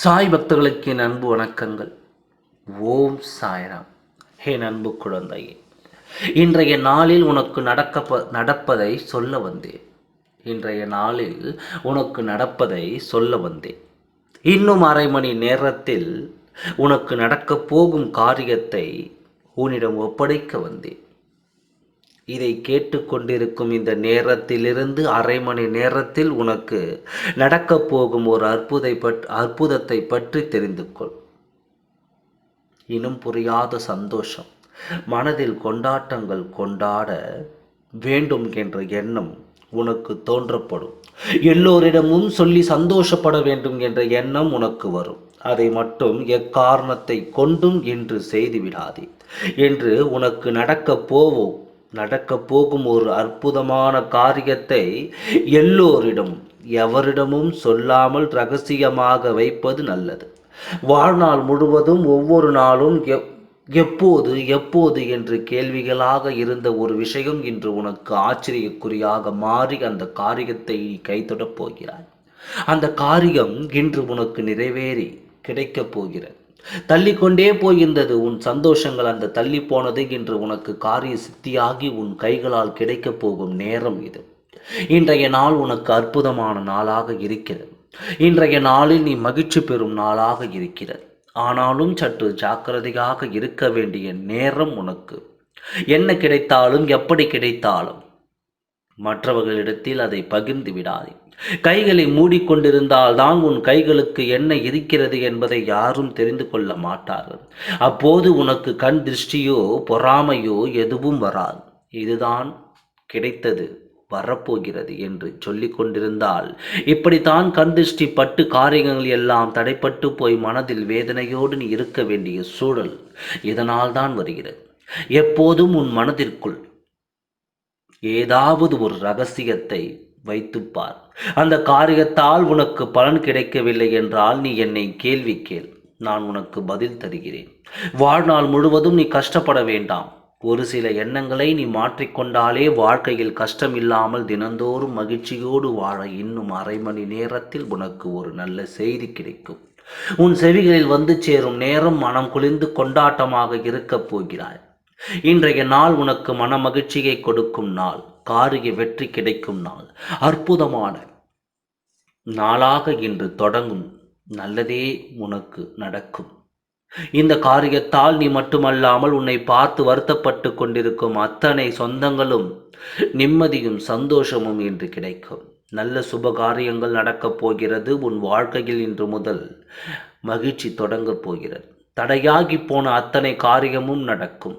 சாய் பக்தர்களுக்கு என் அன்பு வணக்கங்கள். ஓம் சாய்ராம். என் அன்பு குழந்தையே இன்றைய நாளில் உனக்கு நடக்க நடப்பதை சொல்ல வந்தேன். இன்றைய நாளில் உனக்கு நடப்பதை சொல்ல வந்தேன். இன்னும் அரை மணி நேரத்தில் உனக்கு நடக்கப் போகும் காரியத்தை உன்னிடம் ஒப்படைக்க வந்தேன். இதை கேட்டுக்கொண்டிருக்கும் இந்த நேரத்திலிருந்து அரை மணி நேரத்தில் உனக்கு நடக்கப் போகும் ஒரு அற்புதை பட் அற்புதத்தை பற்றி தெரிந்து கொள் இன்னும் புரியாத சந்தோஷம். மனதில் கொண்டாட்டங்கள் கொண்டாட வேண்டும் என்ற எண்ணம் உனக்கு தோன்றப்படும். எல்லோரிடமும் சொல்லி சந்தோஷப்பட வேண்டும் என்ற எண்ணம் உனக்கு வரும். அதை மட்டும் எக்காரணத்தை கொண்டும் இன்று செய்துவிடாதே. என்று உனக்கு நடக்கப் போவோம் நடக்கப் போகும் ஒரு அற்புதமான காரியத்தை எல்லோரிடம் எவரிடமும் சொல்லாமல் ரகசியமாக வைப்பது நல்லது. வாழ்நாள் முழுவதும் ஒவ்வொரு நாளும் எப்போது எப்போது என்று கேள்விகளாக இருந்த ஒரு விஷயம் இன்று உனக்கு ஆச்சரியக்குறியாக மாறி அந்த காரியத்தை கைத்தொடப் போகிறாய். அந்த காரியம் இன்று உனக்கு நிறைவேறி கிடைக்கப் போகிறது. தள்ளிக்கொண்டே போயிருந்தது உன் சந்தோஷங்கள் அந்த தள்ளி போனது இன்று உனக்கு காரிய சித்தியாகி உன் கைகளால் கிடைக்கப் போகும் நேரம் இது. இன்றைய நாள் உனக்கு அற்புதமான நாளாக இருக்கிறது. இன்றைய நாளில் நீ மகிழ்ச்சி பெறும் நாளாக இருக்கிறது. ஆனாலும் சற்று ஜாக்கிரதையாக இருக்க வேண்டிய நேரம் உனக்கு. என்ன கிடைத்தாலும் எப்படி கிடைத்தாலும் மற்றவர்களிடத்தில் அதை பகிர்ந்து விடாதே. கைகளை மூடிக்கொண்டிருந்தால் தான் உன் கைகளுக்கு என்ன இருக்கிறது என்பதை யாரும் தெரிந்து கொள்ள மாட்டார்கள். அப்போது உனக்கு கண் திருஷ்டியோ பொறாமையோ எதுவும் வராது. இதுதான் கிடைத்தது வரப்போகிறது என்று சொல்லி கொண்டிருந்தால் இப்படித்தான் கண் பட்டு காரியங்கள் எல்லாம் தடைப்பட்டு போய் மனதில் வேதனையோடு நீ இருக்க வேண்டிய சூழல் இதனால் தான் வருகிறது. எப்போதும் உன் மனதிற்குள் ஏதாவது ஒரு ரகசியத்தை வைத்துப்பார். அந்த காரியத்தால் உனக்கு பலன் கிடைக்கவில்லை என்றால் நீ என்னை கேள்வி கேள். நான் உனக்கு பதில் தருகிறேன். வாழ்நாள் முழுவதும் நீ கஷ்டப்பட வேண்டாம். ஒரு சில எண்ணங்களை நீ மாற்றிக்கொண்டாலே வாழ்க்கையில் கஷ்டம் இல்லாமல் தினந்தோறும் மகிழ்ச்சியோடு வாழ இன்னும் அரை மணி நேரத்தில் உனக்கு ஒரு நல்ல செய்தி கிடைக்கும். உன் செவிகளில் வந்து சேரும் நேரம் மனம் குளிர்ந்து கொண்டாட்டமாக இருக்கப் போகிறாய். இன்றைய நாள் உனக்கு மன மகிழ்ச்சியை கொடுக்கும் நாள் காரிய வெற்றி கிடைக்கும் நாள். அற்புதமான நாளாக இன்று தொடங்கும் நல்லதே உனக்கு நடக்கும். இந்த காரியத்தால் நீ மட்டுமல்லாமல் உன்னை பார்த்து வருத்தப்பட்டு கொண்டிருக்கும் அத்தனை சொந்தங்களும் நிம்மதியும் சந்தோஷமும் இன்று கிடைக்கும். நல்ல சுப காரியங்கள் நடக்கப் போகிறது. உன் வாழ்க்கையில் இன்று முதல் மகிழ்ச்சி தொடங்கப் போகிறது. தடையாகி போன அத்தனை காரியமும் நடக்கும்.